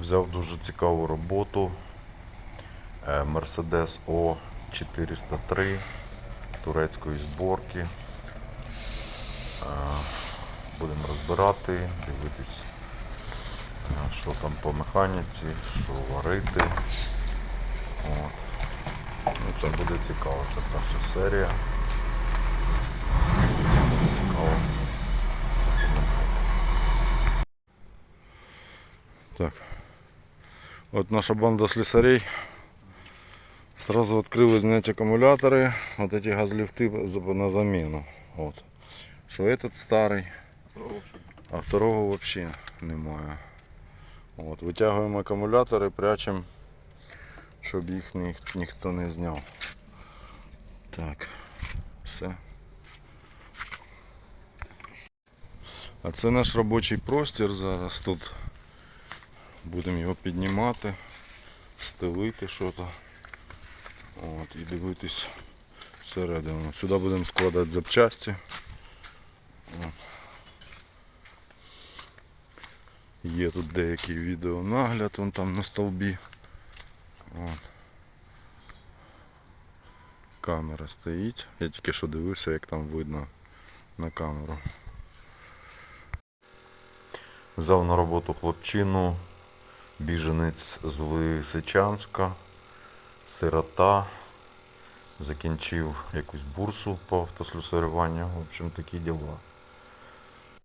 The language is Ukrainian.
Взяв дуже цікаву роботу. Mercedes O 403 турецької зборки. Е, Будемо розбирати, дивитись, е, що там по механіці, що варити. От. Ну, це буде цікаво, це перша серія. Це буде цікаво. Так. Вот наша банда слесарей. Сразу открыли снять аккумуляторы. Вот эти газлифты за- на замену. Вот. Что этот старый, а второго вообще немає. От, витягуємо акумулятори, прячемо, щоб їх ні, ніхто не зняв. Так, все. А це наш робочий простір зараз тут. Будемо його піднімати, стелити щось. От, і дивитись всередину. Сюди будемо складати запчасті. От. Є тут деякий відеонагляд вон там на столбі. От. Камера стоїть. Я тільки що дивився, як там видно на камеру. Взяв на роботу хлопчину, біженець з Лисичанська, сирота, закінчив якусь бурсу по автослюсарюванню. В общем, такі діла.